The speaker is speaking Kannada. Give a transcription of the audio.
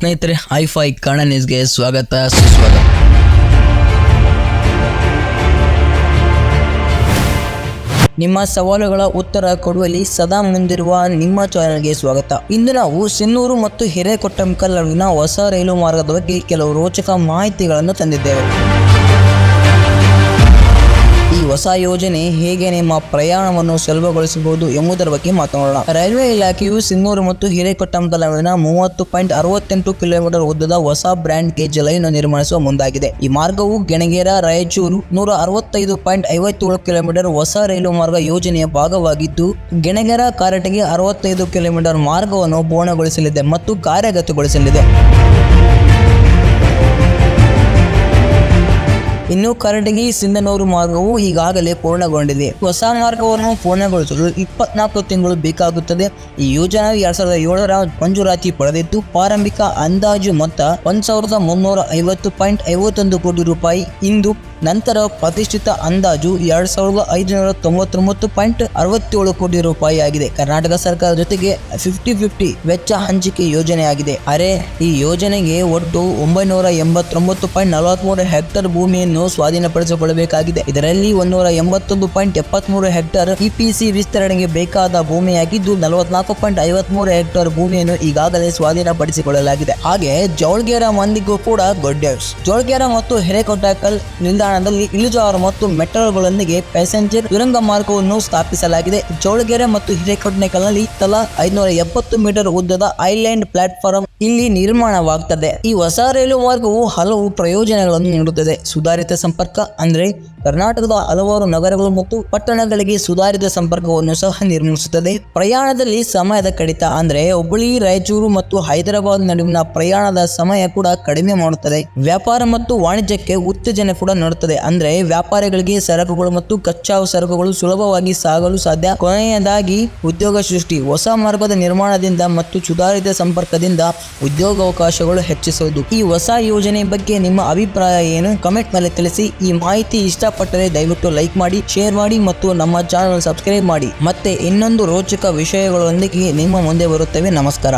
ಸ್ನೇಹಿತರೆ ಐಫೈ ಕನ್ನಡ ನ್ಯೂಸ್ಗೆ ಸ್ವಾಗತ, ಸುಸ್ವಾಗತ. ನಿಮ್ಮ ಸವಾಲುಗಳ ಉತ್ತರ ಕೊಡುವಲ್ಲಿ ಸದಾ ಮುಂದಿರುವ ನಿಮ್ಮ ಚಾನೆಲ್ಗೆ ಸ್ವಾಗತ. ಇಂದು ನಾವು ಸಿನ್ನೂರು ಮತ್ತು ಹಿರೇಕೊಟ್ಟಂಕಲ್ ನಡುವಿನ ಹೊಸ ರೈಲು ಮಾರ್ಗದ ಬಗ್ಗೆ ಕೆಲವು ರೋಚಕ ಮಾಹಿತಿಗಳನ್ನು ತಂದಿದ್ದೇವೆ. ಹೊಸ ಯೋಜನೆ ಹೇಗೆ ನಿಮ್ಮ ಪ್ರಯಾಣವನ್ನು ಸುಲಭಗೊಳಿಸಬಹುದು ಎಂಬುದರ ಬಗ್ಗೆ ಮಾತನಾಡೋಣ. ರೈಲ್ವೆ ಇಲಾಖೆಯು ಸಿಂಗೂರು ಮತ್ತು ಹಿರೇಕೊಟ್ಟಂತ ನಡುವಿನ ಮೂವತ್ತು ಪಾಯಿಂಟ್ ಅರವತ್ತೆಂಟು ಕಿಲೋಮೀಟರ್ ಉದ್ದದ ಹೊಸ ಬ್ರ್ಯಾಂಡ್ ಗೇಜ್ ಲೈನ್ ನಿರ್ಮಾಣಿಸುವ ಮುಂದಾಗಿದೆ. ಈ ಮಾರ್ಗವು ಗೆಣಗೇರ, ರಾಯಚೂರು ನೂರ ಅರವತ್ತೈದು ಪಾಯಿಂಟ್ ಐವತ್ತೇಳು ಕಿಲೋಮೀಟರ್ ಹೊಸ ರೈಲು ಮಾರ್ಗ ಯೋಜನೆಯ ಭಾಗವಾಗಿದ್ದು, ಗೆಣಗೇರ ಕಾರಟಗಿ ಅರವತ್ತೈದು ಕಿಲೋಮೀಟರ್ ಮಾರ್ಗವನ್ನು ಪೂರ್ಣಗೊಳಿಸಲಿದೆ ಮತ್ತು ಕಾರ್ಯಗತಗೊಳಿಸಲಿದೆ. ಇನ್ನು ಕರಟಗಿ ಸಿಂಧನೂರು ಮಾರ್ಗವು ಈಗಾಗಲೇ ಪೂರ್ಣಗೊಂಡಿದೆ. ಹೊಸ ಮಾರ್ಗವನ್ನು ಪೂರ್ಣಗೊಳಿಸಲು ಇಪ್ಪತ್ನಾಲ್ಕು ತಿಂಗಳು ಬೇಕಾಗುತ್ತದೆ. ಈ ಯೋಜನೆ ಎರಡ್ ಸಾವಿರದ ಏಳರ ಮಂಜೂರಾತಿ ಪಡೆದಿದ್ದು, ಪ್ರಾರಂಭಿಕ ಅಂದಾಜು ಮೊತ್ತ ಒಂದ್ ಸಾವಿರದ ಮುನ್ನೂರ ಐವತ್ತು ಪಾಯಿಂಟ್ ಐವತ್ತೊಂದು ಕೋಟಿ ರೂಪಾಯಿ. ಇಂದು ನಂತರ ಪ್ರತಿಷ್ಠಿತ ಅಂದಾಜು ಎರಡ್ ಸಾವಿರದ ಐದುನೂರ ತೊಂಬತ್ತೊಂಬತ್ತು ಪಾಯಿಂಟ್ ಅರವತ್ತೇಳು ಕೋಟಿ ರೂಪಾಯಿ ಆಗಿದೆ ಕರ್ನಾಟಕ ಸರ್ಕಾರದ ಜೊತೆಗೆ ಫಿಫ್ಟಿ ಫಿಫ್ಟಿ ವೆಚ್ಚ ಹಂಚಿಕೆ ಯೋಜನೆಯಾಗಿದೆ. ಅರೆ, ಈ ಯೋಜನೆಗೆ ಒಟ್ಟು ಒಂಬೈನೂರ ಎಂಬತ್ತೊಂಬತ್ತು ಪಾಯಿಂಟ್ ನಲವತ್ಮೂರು ಹೆಕ್ಟರ್ ಭೂಮಿಯನ್ನು ಸ್ವಾಧೀನಪಡಿಸಿಕೊಳ್ಳಬೇಕಾಗಿದೆ. ಇದರಲ್ಲಿ ಒಂದೂರ ಎಂಬತ್ತೊಂದು ಪಾಯಿಂಟ್ ಎಪ್ಪತ್ಮೂರು ಹೆಕ್ಟರ್ ಇಪಿಸಿ ವಿಸ್ತರಣೆಗೆ ಬೇಕಾದ ಭೂಮಿಯಾಗಿದ್ದು, ನಲವತ್ನಾಲ್ಕು ಪಾಯಿಂಟ್ ಐವತ್ಮೂರು ಹೆಕ್ಟರ್ ಭೂಮಿಯನ್ನು ಈಗಾಗಲೇ ಸ್ವಾಧೀನಪಡಿಸಿಕೊಳ್ಳಲಾಗಿದೆ. ಹಾಗೆ, ಜೋಳ್ಗೇರ ಮಂದಿಗೂ ಕೂಡ ಗುಡ್ ಜೋಳ್ಗೇರ ಮತ್ತು ಹಿರೇಕೊಟ್ಟಾಕಲ್ ನಿಲ್ದಾಣದಲ್ಲಿ ಇಳಿಜಾರು ಮತ್ತು ಮೆಟ್ರೋಗಳೊಂದಿಗೆ ಪ್ಯಾಸೆಂಜರ್ ತುರಂಗ ಮಾರ್ಗವನ್ನು ಸ್ಥಾಪಿಸಲಾಗಿದೆ. ಜೋಳಗೆರೆ ಮತ್ತು ಹಿರೇಕೊಟ್ನೆಕಲ್ನಲ್ಲಿ ತಲಾ ಐದುನೂರ ಎಪ್ಪತ್ತು ಮೀಟರ್ ಉದ್ದದ ಐಲ್ಯಾಂಡ್ ಪ್ಲಾಟ್ಫಾರ್ಮ್ ಇಲ್ಲಿ ನಿರ್ಮಾಣವಾಗ್ತದೆ. ಈ ಹೊಸ ರೈಲು ಮಾರ್ಗವು ಹಲವು ಪ್ರಯೋಜನಗಳನ್ನು ನೀಡುತ್ತದೆ. ಸುಧಾರಿತ ಸಂಪರ್ಕ ಅಂದ್ರೆ ಕರ್ನಾಟಕದ ಹಲವಾರು ನಗರಗಳು ಮತ್ತು ಪಟ್ಟಣಗಳಿಗೆ ಸುಧಾರಿತ ಸಂಪರ್ಕವನ್ನು ಸಹ ನಿರ್ಮಿಸುತ್ತದೆ. ಪ್ರಯಾಣದಲ್ಲಿ ಸಮಯದ ಕಡಿತ ಅಂದರೆ ಹುಬ್ಬಳ್ಳಿ, ರಾಯಚೂರು ಮತ್ತು ಹೈದರಾಬಾದ್ ನಡುವಿನ ಪ್ರಯಾಣದ ಸಮಯ ಕೂಡ ಕಡಿಮೆ ಮಾಡುತ್ತದೆ. ವ್ಯಾಪಾರ ಮತ್ತು ವಾಣಿಜ್ಯಕ್ಕೆ ಉತ್ತೇಜನ ಕೂಡ ನೀಡುತ್ತದೆ. ಅಂದರೆ ವ್ಯಾಪಾರಿಗಳಿಗೆ ಸರಕುಗಳು ಮತ್ತು ಕಚ್ಚಾ ಸರಕುಗಳು ಸುಲಭವಾಗಿ ಸಾಗಲು ಸಾಧ್ಯ. ಕೊನೆಯದಾಗಿ, ಉದ್ಯೋಗ ಸೃಷ್ಟಿ. ಹೊಸ ಮಾರ್ಗದ ನಿರ್ಮಾಣದಿಂದ ಮತ್ತು ಸುಧಾರಿತ ಸಂಪರ್ಕದಿಂದ ಉದ್ಯೋಗಾವಕಾಶಗಳು ಹೆಚ್ಚಿಸುವುದು. ಈ ಹೊಸ ಯೋಜನೆ ಬಗ್ಗೆ ನಿಮ್ಮ ಅಭಿಪ್ರಾಯ ಏನು? ಕಮೆಂಟ್ ಮೇಲೆ ತಿಳಿಸಿ. ಈ ಮಾಹಿತಿ ಇಷ್ಟಪಟ್ಟರೆ ದಯವಿಟ್ಟು ಲೈಕ್ ಮಾಡಿ, ಶೇರ್ ಮಾಡಿ ಮತ್ತು ನಮ್ಮ ಚಾನಲ್ ಸಬ್ಸ್ಕ್ರೈಬ್ ಮಾಡಿ. ಮತ್ತೆ ಇನ್ನೊಂದು ರೋಚಕ ವಿಷಯಗಳೊಂದಿಗೆ ನಿಮ್ಮ ಮುಂದೆ ಬರುತ್ತೇವೆ. ನಮಸ್ಕಾರ.